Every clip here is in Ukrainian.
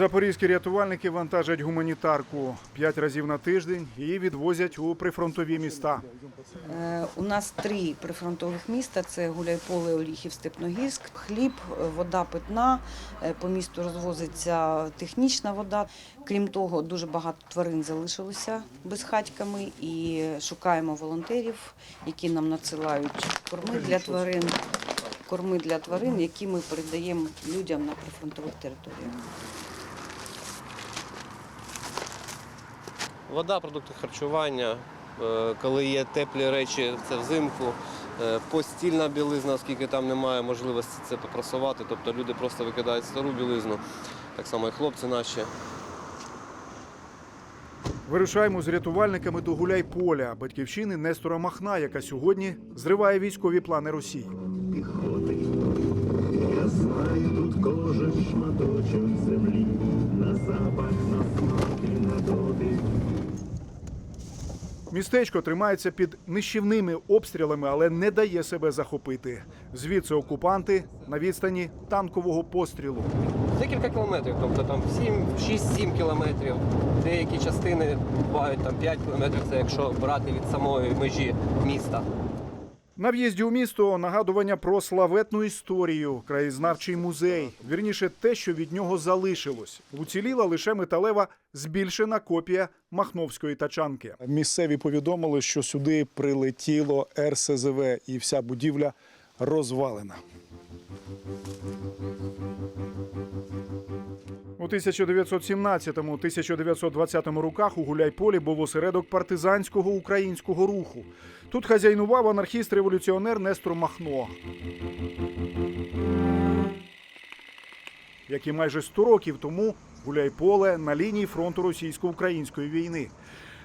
Запорізькі рятувальники вантажать гуманітарку п'ять разів на тиждень і відвозять у прифронтові міста. Е, У нас три прифронтових міста: це Гуляйполе, Оріхів, Степногірськ. Хліб, е, вода питна. е, По місту розвозиться технічна вода. Крім того, дуже багато тварин залишилося безхатьками і шукаємо волонтерів, які нам надсилають корми для тварин. Корми для тварин, які ми передаємо людям на прифронтових територіях. Вода, продукти харчування, е, коли є теплі речі, це взимку. Е, Постільна білизна, оскільки там немає можливості це попросувати, тобто люди просто викидають стару білизну, так само і хлопці наші. Вирушаємо з рятувальниками до Гуляйполя, батьківщини Нестора Махна, яка сьогодні зриває військові плани Росії. піхоти. Я знаю тут кожен шматочок землі, на запах, на смак і на дотик. Містечко тримається під нищівними обстрілами, але не дає себе захопити. Звідси окупанти на відстані танкового пострілу. Декілька кілометрів, тобто там 7, 6-7 кілометрів. Деякі частини бувають там 5 кілометрів, це якщо брати від самої межі міста. На в'їзді у місто нагадування про славетну історію, краєзнавчий музей. Вірніше, те, що від нього залишилось. Уціліла лише металева збільшена копія махновської тачанки. Місцеві повідомили, що сюди прилетіло РСЗВ, і вся будівля розвалена. У 1917-1920 роках у Гуляйполі був осередок партизанського українського руху. Тут хазяйнував анархіст-революціонер Нестор Махно. Як і майже 100 років тому Гуляйполе на лінії фронту російсько-української війни.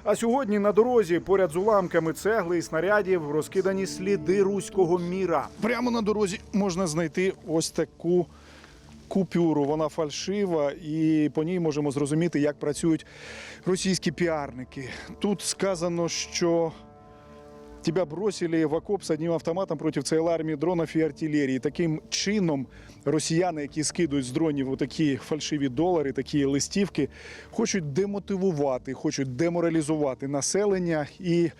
А сьогодні на дорозі поряд з уламками цегли і снарядів розкидані сліди руського міра. Прямо на дорозі можна знайти ось таку купюру. Вона фальшива, і по ній можемо зрозуміти, як працюють російські піарники. Тут сказано, що Тебя бросили в окоп з одним автоматом проти цієї армії дронів і артилерії. Таким чином росіяни, які скидують з дронів такі фальшиві долари, такі листівки, хочуть демотивувати, хочуть деморалізувати населення і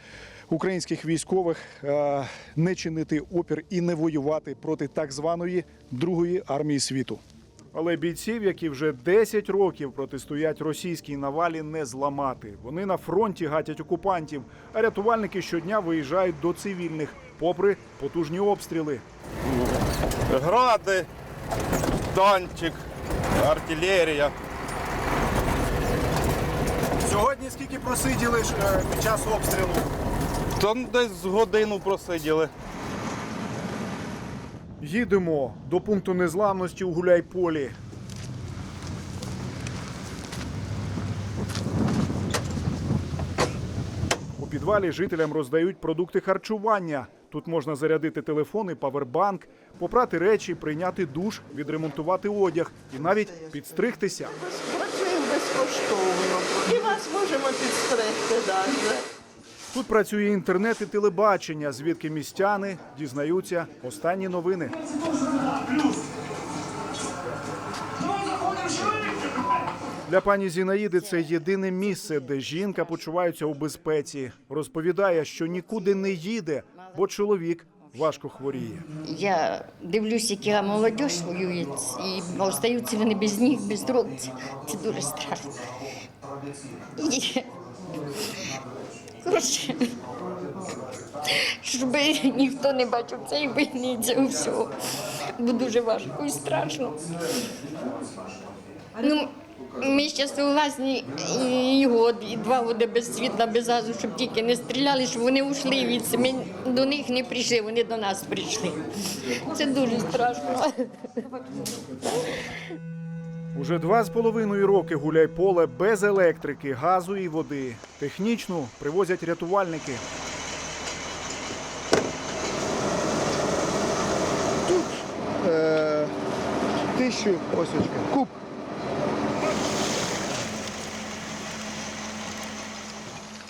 українських військових е, не чинити опір і не воювати проти так званої Другої армії світу. Але бійців, які вже 10 років протистоять російській навалі, не зламати. Вони на фронті гатять окупантів, а рятувальники щодня виїжджають до цивільних, попри потужні обстріли. Гради, танчик, артилерія. Сьогодні скільки просиділи під час обстрілу? Там десь годину просиділи. Їдемо до пункту незламності у Гуляйполі. У підвалі жителям роздають продукти харчування. Тут можна зарядити телефон і павербанк, попрати речі, прийняти душ, відремонтувати одяг і навіть підстригтися. Працюємо безкоштовно і вас можемо підстригти далі. Тут працює інтернет і телебачення, звідки містяни дізнаються останні новини. Для пані Зінаїди це єдине місце, де жінка почувається у безпеці. Розповідає, що нікуди не їде, бо чоловік важко хворіє. Я дивлюсь, яка молодь воює, і остаються вони без ніг, без рук. Це, дуже страшно. Коротше, щоб ніхто не бачив цієї війни, цього всього. Бо дуже важко і страшно. Ну, ми ще согласні і год, і два роки без світла, без газу, щоб тільки не стріляли, щоб вони ушли від Ми до них не прийшли, вони до нас прийшли. Це дуже страшно. Уже два з половиною роки гуляй поле без електрики, газу і води. Технічну привозять рятувальники. е, тисячу осічка. куб.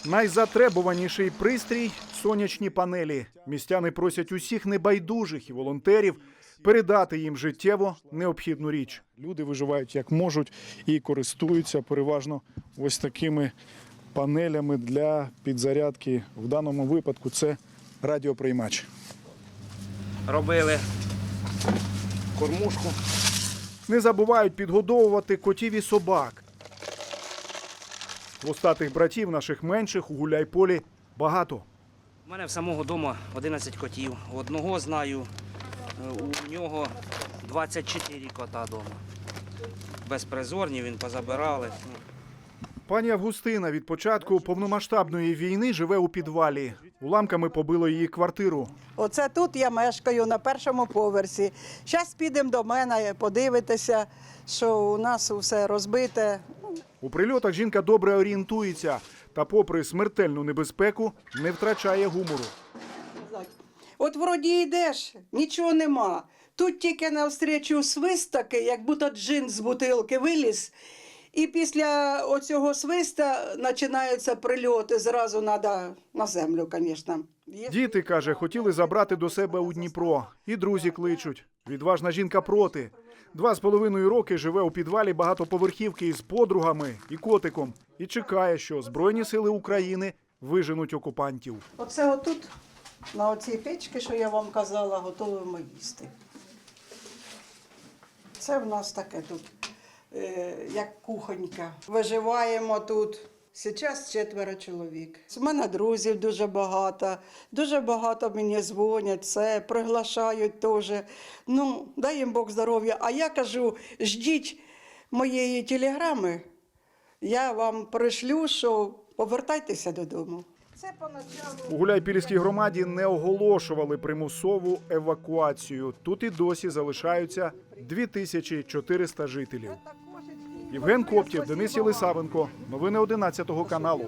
Найзатребуваніший пристрій сонячні панелі. Містяни просять усіх небайдужих і волонтерів передати їм життєво необхідну річ. Люди виживають як можуть і користуються переважно ось такими панелями для підзарядки. В даному випадку це радіоприймач. робили. Кормушку. Не забувають підгодовувати котів і собак. Хвостатих братів наших менших у гуляйполі багато. У мене в самого дому 11 котів. Одного знаю, е, у нього 24 кота вдома. Безпризорні, він позабирали. Пані Августина від початку повномасштабної війни живе у підвалі. Уламками побило її квартиру. Оце тут я мешкаю на першому поверсі. Зараз підемо до мене, подивитися, що у нас все розбите. У прильотах жінка добре орієнтується та, попри смертельну небезпеку, не втрачає гумору. От вроді йдеш, нічого нема. Тут тільки навстрічу свист такий, як будто джин з бутилки виліз. І після оцього свиста починаються прильоти. Зразу треба на землю, звісно. Діти, каже, хотіли забрати до себе у Дніпро. І друзі кличуть. Відважна жінка проти. Два з половиною роки живе у підвалі багатоповерхівки із подругами і котиком. І чекає, що Збройні сили України виженуть окупантів. Оце отут, на оцій печці, що я вам казала, готуємо їсти. Це в нас таке тут, е, як кухонька. Виживаємо тут. Зараз четверо чоловік. У мене друзів дуже багато. Дуже багато мені дзвонять, це приглашають теж. Ну, дай їм Бог здоров'я. А я кажу, ждіть моєї телеграми. Я вам пришлю, що повертайтеся додому. Це поначалу. У Гуляйпільській громаді не оголошували примусову евакуацію. Тут і досі залишаються 2400 жителів. Євген Коптів, Денис Єлисавенко. Новини 11 каналу.